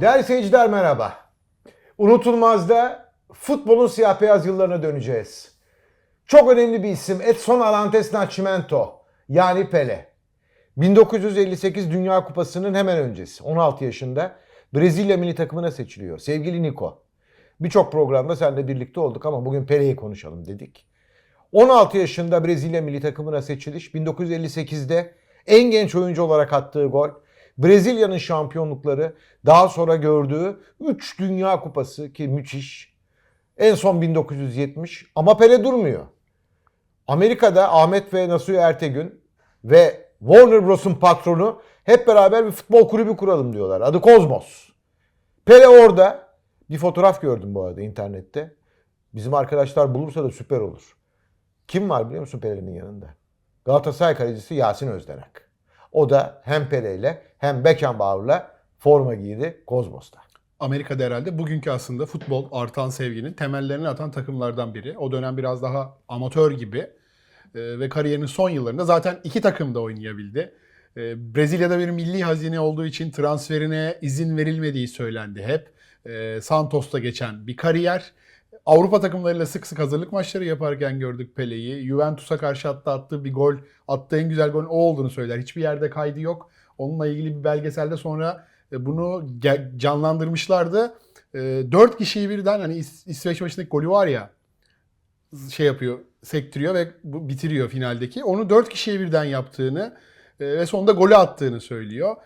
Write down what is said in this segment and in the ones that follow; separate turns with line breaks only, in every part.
Değerli seyirciler merhaba. Unutulmaz'da futbolun siyah beyaz yıllarına döneceğiz. Çok önemli bir isim Edson Arantes Nascimento yani Pele. 1958 Dünya Kupası'nın hemen öncesi 16 yaşında Brezilya milli takımına seçiliyor. Sevgili Niko. Birçok programda seninle birlikte olduk ama bugün Pele'yi konuşalım dedik. 16 yaşında Brezilya milli takımına seçiliş 1958'de en genç oyuncu olarak attığı gol Brezilya'nın şampiyonlukları daha sonra gördüğü 3 Dünya Kupası ki müthiş. En son 1970 ama Pele durmuyor. Amerika'da Ahmet ve Nasuhi Ertegün ve Warner Bros'un patronu hep beraber bir futbol kulübü kuralım diyorlar. Adı Kozmos. Pele orada. Bir fotoğraf gördüm bu arada internette. Bizim arkadaşlar bulursa da süper olur. Kim var biliyor musun Pele'nin yanında? Galatasaray kalecisi Yasin Özdenak. O da hem Pele ile hem Beckenbauer'la forma giydi Kozmos'ta.
Amerika'da herhalde bugünkü aslında futbol artan sevginin temellerini atan takımlardan biri. O dönem biraz daha amatör gibi Ee, ve kariyerinin son yıllarında zaten iki takımda oynayabildi. Ee, Brezilya'da bir milli hazine olduğu için transferine izin verilmediği söylendi hep. Ee, Santos'ta geçen bir kariyer. Avrupa takımlarıyla sık sık hazırlık maçları yaparken gördük Pele'yi. Juventus'a karşı hatta attığı bir gol, attığı en güzel golün o olduğunu söyler. Hiçbir yerde kaydı yok. Onunla ilgili bir belgeselde sonra e, bunu canlandırmışlardı. E, Dört kişiyi birden hani İs- İsveç maçındaki golü var ya şey yapıyor, sektiriyor ve bitiriyor finaldeki. Onu dört kişiye birden yaptığını e, ve sonunda golü attığını söylüyor.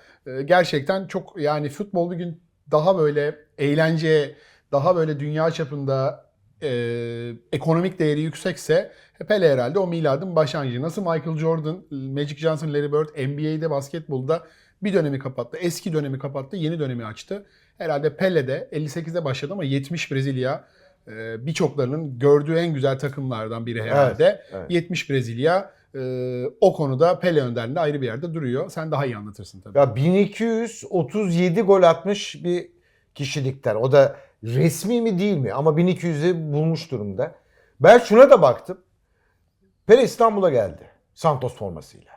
Gerçekten çok yani futbol bir gün daha böyle eğlence, daha böyle dünya çapında e, ekonomik değeri yüksekse Pele herhalde o miladın başlangıcı. Nasıl Michael Jordan, Magic Johnson, Larry Bird NBA'de basketbolda bir dönemi kapattı. Eski dönemi kapattı, yeni dönemi açtı. Herhalde Pele de 58'de başladı ama 70 Brezilya e, birçoklarının gördüğü en güzel takımlardan biri herhalde.
Evet, evet.
70 Brezilya e, o konuda Pele önderliğinde ayrı bir yerde duruyor. Sen daha iyi anlatırsın tabii.
Ya 1237 gol atmış bir kişilikten. O da resmi mi değil mi? Ama 1200'ü bulmuş durumda. Ben şuna da baktım. Pele İstanbul'a geldi. Santos formasıyla.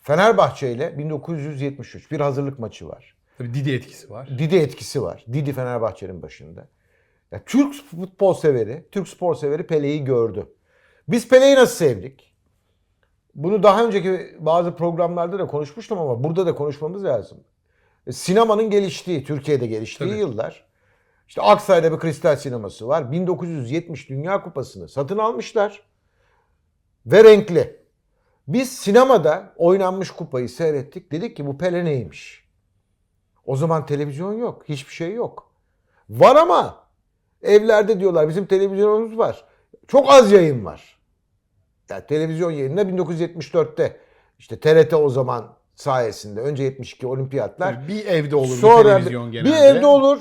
Fenerbahçe ile 1973 bir hazırlık maçı var.
Tabii Didi etkisi var.
Didi etkisi var. Didi Fenerbahçe'nin başında. Ya Türk futbol severi, Türk spor severi Pele'yi gördü. Biz Pele'yi nasıl sevdik? Bunu daha önceki bazı programlarda da konuşmuştum ama burada da konuşmamız lazım. E, Sinemanın geliştiği, Türkiye'de geliştiği
Tabii.
yıllar. İşte Aksaray'da bir kristal sineması var. 1970 Dünya Kupası'nı satın almışlar. Ve renkli. Biz sinemada oynanmış kupayı seyrettik. Dedik ki bu Pele neymiş? O zaman televizyon yok. Hiçbir şey yok. Var ama evlerde diyorlar bizim televizyonumuz var. Çok az yayın var. Yani televizyon yayınına 1974'te işte TRT o zaman sayesinde önce 72 olimpiyatlar.
Bir evde olur
Sonra
televizyon genelde.
bir evde olur.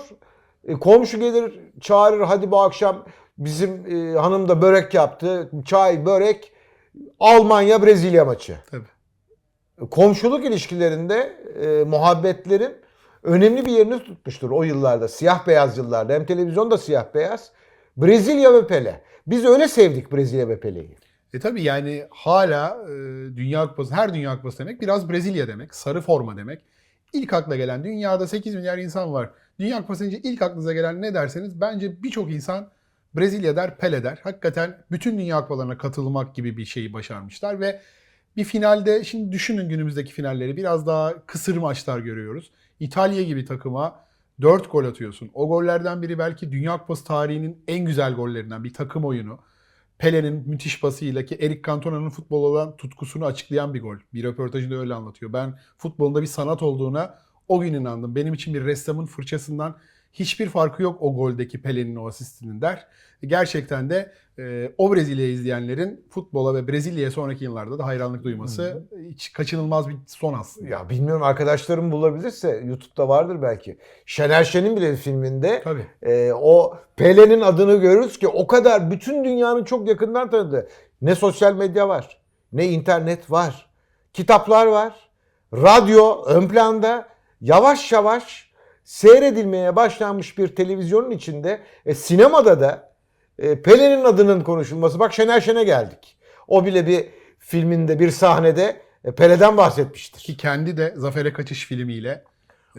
E, komşu gelir çağırır hadi bu akşam bizim e, hanım da börek yaptı. Çay, börek. Almanya Brezilya maçı.
Tabii.
Komşuluk ilişkilerinde e, muhabbetlerin önemli bir yerini tutmuştur o yıllarda. Siyah beyaz yıllarda. Hem televizyon da siyah beyaz. Brezilya ve Pele. Biz öyle sevdik Brezilya ve Pele'yi.
E tabii yani hala e, Dünya Kupası, her Dünya Kupası demek biraz Brezilya demek, sarı forma demek. İlk akla gelen, dünyada 8 milyar insan var. Dünya Kupası ilk aklınıza gelen ne derseniz bence birçok insan Brezilya der, Pele der. Hakikaten bütün Dünya Kupalarına katılmak gibi bir şeyi başarmışlar ve bir finalde, şimdi düşünün günümüzdeki finalleri biraz daha kısır maçlar görüyoruz. İtalya gibi takıma 4 gol atıyorsun. O gollerden biri belki Dünya Kupası tarihinin en güzel gollerinden bir takım oyunu. Pele'nin müthiş pasıyla ki Eric Cantona'nın futbol olan tutkusunu açıklayan bir gol. Bir röportajında öyle anlatıyor. Ben futbolunda bir sanat olduğuna o gün inandım. Benim için bir ressamın fırçasından hiçbir farkı yok o goldeki Pele'nin o asistinin der. Gerçekten de e, o Brezilya'yı izleyenlerin futbola ve Brezilya'ya sonraki yıllarda da hayranlık duyması hiç kaçınılmaz bir son aslında.
Ya bilmiyorum arkadaşlarım bulabilirse YouTube'da vardır belki. Şener Şen'in bile filminde
Tabii.
e, o Pele'nin adını görürüz ki o kadar bütün dünyanın çok yakından tanıdığı. Ne sosyal medya var, ne internet var, kitaplar var, radyo ön planda yavaş yavaş seyredilmeye başlanmış bir televizyonun içinde e, sinemada da e, Pele'nin adının konuşulması. Bak Şener Şen'e geldik. O bile bir filminde bir sahnede e, Pele'den bahsetmiştir.
Ki kendi de Zafer'e Kaçış filmiyle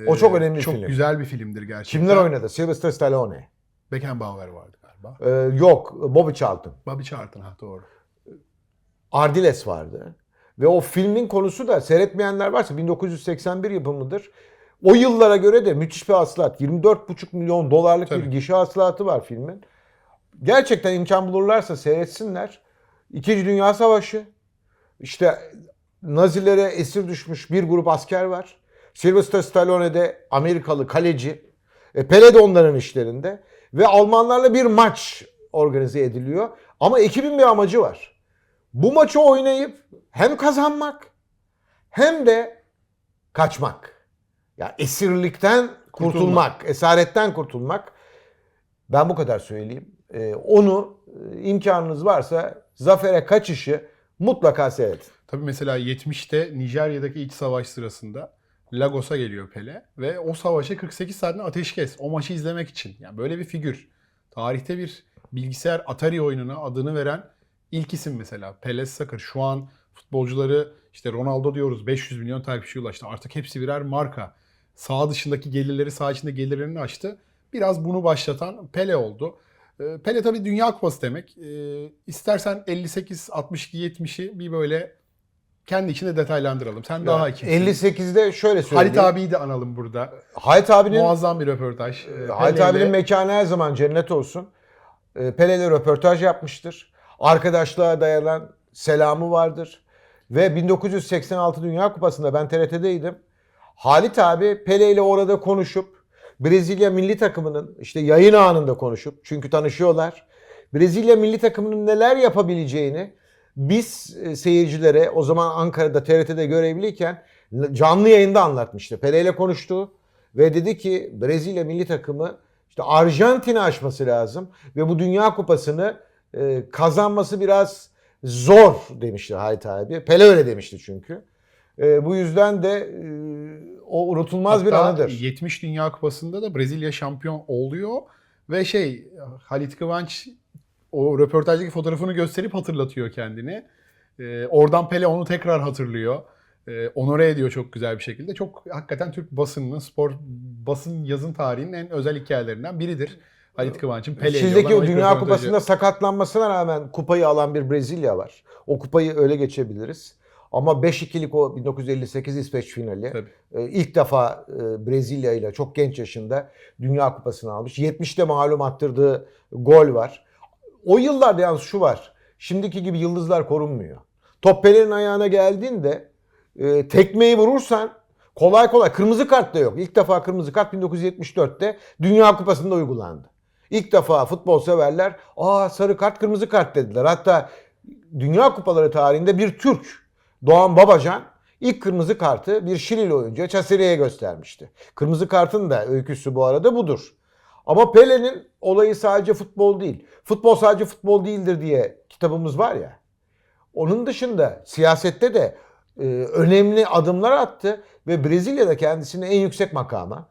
O çok önemli
çok
film.
güzel bir filmdir gerçekten.
Kimler oynadı? Sylvester Stallone.
Beckenbauer vardı galiba.
Ee, yok, Bobby Charlton.
Bobby Charlton ha doğru.
Ardiles vardı. Ve o filmin konusu da seyretmeyenler varsa 1981 yapımıdır. O yıllara göre de müthiş bir hasılat. 24,5 milyon dolarlık bir
Tabii.
gişe hasılatı var filmin. Gerçekten imkan bulurlarsa seyretsinler. İkinci Dünya Savaşı. İşte Nazilere esir düşmüş bir grup asker var. Sylvester Stallone de Amerikalı kaleci. E, Pele de onların işlerinde. Ve Almanlarla bir maç organize ediliyor. Ama ekibin bir amacı var. Bu maçı oynayıp hem kazanmak hem de kaçmak. Ya esirlikten kurtulmak,
Kurtulmak.
esaretten kurtulmak. Ben bu kadar söyleyeyim. Ee, onu e, imkanınız varsa zafere kaçışı mutlaka seyredin.
Tabii mesela 70'te Nijerya'daki iç savaş sırasında Lagos'a geliyor Pele ve o savaşa 48 saatin ateşkes o maçı izlemek için. Yani böyle bir figür. Tarihte bir bilgisayar Atari oyununa adını veren ilk isim mesela. Pele Sakır. Şu an futbolcuları işte Ronaldo diyoruz 500 milyon takipçi ulaştı. Artık hepsi birer marka. Sağ dışındaki gelirleri sağ içinde gelirlerini açtı. Biraz bunu başlatan Pele oldu. Ee, Pele tabii Dünya Kupası demek. Ee, İstersen 58, 62, 70'i bir böyle kendi içinde detaylandıralım. Sen daha iyi.
58'de şöyle söyleyeyim.
Halit abiyi de analım burada.
Halit abinin
Muazzam bir röportaj. Ee,
Halit
Pele
abinin mekanı her zaman cennet olsun. Pele ile röportaj yapmıştır. Arkadaşlığa dayanan selamı vardır. Ve 1986 Dünya Kupası'nda ben TRT'deydim. Halit abi Pele ile orada konuşup Brezilya milli takımının işte yayın anında konuşup çünkü tanışıyorlar. Brezilya milli takımının neler yapabileceğini biz e, seyircilere o zaman Ankara'da TRT'de görevliyken canlı yayında anlatmıştı. Pele ile konuştu ve dedi ki Brezilya milli takımı işte Arjantin'i aşması lazım ve bu Dünya Kupası'nı e, kazanması biraz zor demişti Halit abi. Pele öyle demişti çünkü. E, bu yüzden de e, o unutulmaz bir
Hatta
anıdır.
70 Dünya Kupası'nda da Brezilya şampiyon oluyor ve şey Halit Kıvanç o röportajdaki fotoğrafını gösterip hatırlatıyor kendini. Ee, oradan Pele onu tekrar hatırlıyor. Ee, onore ediyor çok güzel bir şekilde. Çok hakikaten Türk basınının, spor basın yazın tarihinin en özel hikayelerinden biridir. Halit Kıvanç'ın Pele ile
Çin'deki
olan
o Dünya. Kupası'nda sakatlanmasına rağmen kupayı alan bir Brezilya var. O kupayı öyle geçebiliriz. Ama 5-2'lik o 1958 İsveç finali.
Tabii.
Ee, ilk defa e, Brezilya ile çok genç yaşında Dünya Kupası'nı almış. 70'te malum attırdığı gol var. O yıllarda yalnız şu var. Şimdiki gibi yıldızlar korunmuyor. Top Pele'nin ayağına geldiğinde e, tekmeyi vurursan kolay kolay kırmızı kart da yok. İlk defa kırmızı kart 1974'te Dünya Kupası'nda uygulandı. İlk defa futbol severler aa sarı kart kırmızı kart dediler. Hatta Dünya Kupaları tarihinde bir Türk Doğan Babacan ilk kırmızı kartı bir Şilili oyuncuya Çaseri'ye göstermişti. Kırmızı kartın da öyküsü bu arada budur. Ama Pele'nin olayı sadece futbol değil. Futbol sadece futbol değildir diye kitabımız var ya. Onun dışında siyasette de e, önemli adımlar attı ve Brezilya'da kendisini en yüksek makama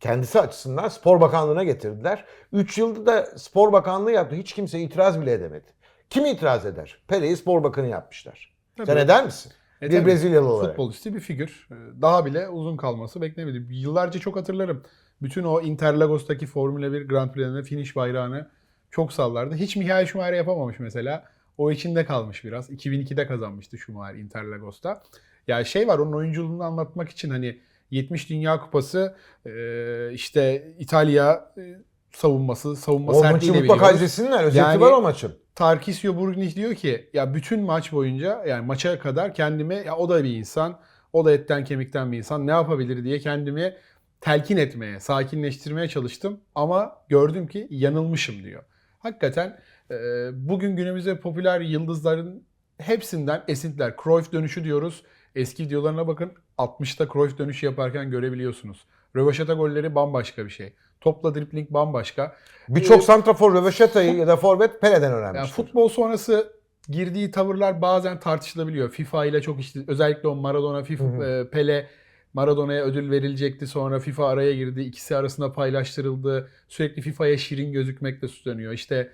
kendisi açısından spor bakanlığına getirdiler. 3 yılda da spor bakanlığı yaptı. Hiç kimse itiraz bile edemedi. Kim itiraz eder? Pele'yi spor bakanı yapmışlar.
Tabii.
Sen eder misin?
E
bir
tabii,
Brezilyalı olarak.
Futbolisti bir figür. Ee, Daha bile uzun kalması beklemedi. Yıllarca çok hatırlarım. Bütün o Interlagos'taki Formula 1 Grand Prix'lerinde finish bayrağını çok sallardı. Hiç Michael Schumacher yapamamış mesela. O içinde kalmış biraz. 2002'de kazanmıştı Schumacher Interlagos'ta. Ya şey var onun oyunculuğunu anlatmak için hani 70 Dünya Kupası e, işte İtalya e, savunması, savunma
O maçı
sertliğiyle
mutlaka
biliyoruz.
izlesinler. Özeti
Yani-
var o maçın.
Tarkisio Burgnik diyor ki ya bütün maç boyunca yani maça kadar kendime ya o da bir insan, o da etten kemikten bir insan ne yapabilir diye kendimi telkin etmeye, sakinleştirmeye çalıştım ama gördüm ki yanılmışım diyor. Hakikaten e, bugün günümüzde popüler yıldızların hepsinden esintiler. Cruyff dönüşü diyoruz. Eski videolarına bakın 60'ta Cruyff dönüşü yaparken görebiliyorsunuz. Rövaşata golleri bambaşka bir şey. Topla dribling bambaşka.
Birçok
Ee,
santrafor röveşatayı ya da forvet Pele'den
Yani
öğrenmiştir.
futbol sonrası girdiği tavırlar bazen tartışılabiliyor. FIFA ile çok işte özellikle o Maradona, FIFA,
Hı hı.
e, Pele Maradona'ya ödül verilecekti. Sonra FIFA araya girdi. İkisi arasında paylaştırıldı. Sürekli FIFA'ya şirin gözükmekle suçlanıyor. İşte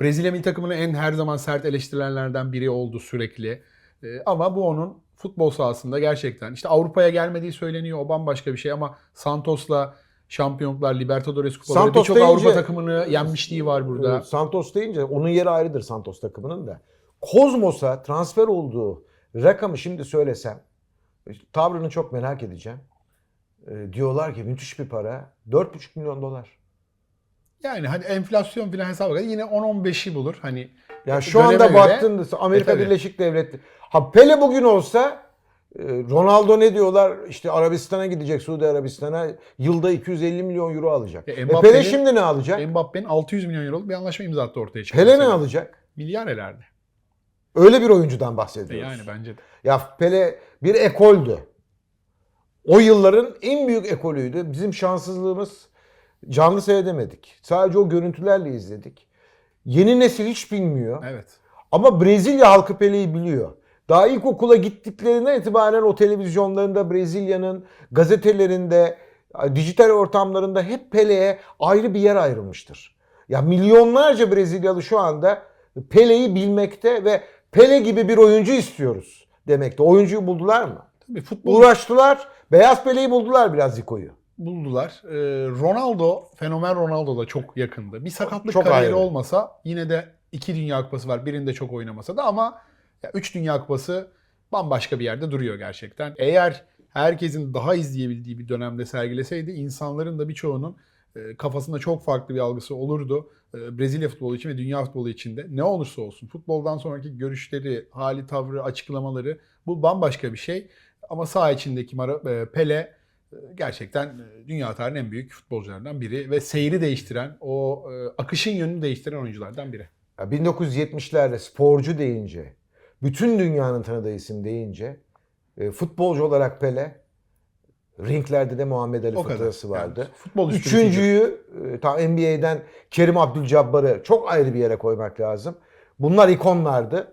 Brezilya milli takımının en her zaman sert eleştirilenlerden biri oldu sürekli. E, ama bu onun futbol sahasında gerçekten işte Avrupa'ya gelmediği söyleniyor. O bambaşka bir şey ama Santos'la Şampiyonlar, Libertadores kupaları birçok Avrupa takımını yenmişliği var burada.
Santos deyince onun yeri ayrıdır Santos takımının da. Kozmos'a transfer olduğu rakamı şimdi söylesem tavrını çok merak edeceğim. Ee, diyorlar ki müthiş bir para. 4,5 milyon dolar.
Yani hani enflasyon falan hesaba kadar yine 10-15'i bulur. Hani
Ya şu anda
göre-
baktığında Amerika
E, tabii.
Birleşik Devletleri. Ha Pele bugün olsa e, Ronaldo ne diyorlar? İşte Arabistan'a gidecek Suudi Arabistan'a yılda 250 milyon euro alacak.
E,
E, Pele şimdi ne alacak?
Mbappe'nin 600 milyon euroluk bir anlaşma imza attı ortaya çıktı.
Pele ne alacak?
Milyar herhalde.
Öyle bir oyuncudan
E
bahsediyoruz.
yani bence de.
Ya Pele bir ekoldü. O yılların en büyük ekolüydü. Bizim şanssızlığımız canlı seyredemedik. Sadece o görüntülerle izledik. Yeni nesil hiç bilmiyor.
Evet.
Ama Brezilya halkı Pele'yi biliyor. Daha ilkokula gittiklerinden itibaren o televizyonlarında, Brezilya'nın gazetelerinde, dijital ortamlarında hep Pele'ye ayrı bir yer ayrılmıştır. Ya milyonlarca Brezilyalı şu anda Pele'yi bilmekte ve Pele gibi bir oyuncu istiyoruz demekte. Oyuncuyu buldular mı?
Tabii futbol
Uğraştılar. Beyaz Pele'yi buldular biraz Zico'yu.
Buldular. Ee, Ronaldo, fenomen Ronaldo da çok yakındı. Bir sakatlık
Çok
kariyeri
ayrı.
olmasa yine de iki Dünya Kupası var. Birinde çok oynamasa da ama ya üç Dünya Kupası bambaşka bir yerde duruyor gerçekten. Eğer herkesin daha izleyebildiği bir dönemde sergileseydi insanların da birçoğunun e, kafasında çok farklı bir algısı olurdu. E, Brezilya futbolu için ve dünya futbolu için de ne olursa olsun futboldan sonraki görüşleri, hali tavrı, açıklamaları bu bambaşka bir şey. Ama saha içindeki e, Pele e, gerçekten e, dünya tarihinin en büyük futbolcularından biri ve seyri değiştiren, o e, akışın yönünü değiştiren oyunculardan biri.
Ya 1970'lerde sporcu deyince, bütün dünyanın tanıdığı isim deyince e, futbolcu olarak Pele, ringlerde de Muhammed Ali
O kadar.
fıkrası vardı.
Yani futbol.
Üçüncüyü tam NBA'den Kerim Abdul-Jabbar'ı çok ayrı bir yere koymak lazım. Bunlar ikonlardı.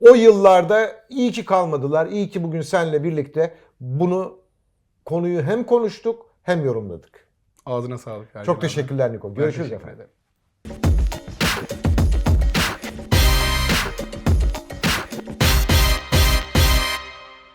O yıllarda iyi ki kalmadılar. İyi ki bugün seninle birlikte bunu konuyu hem konuştuk hem yorumladık.
Ağzına sağlık.
Çok teşekkürler Niko. Görüşürüz
teşekkür
efendim.
Ederim.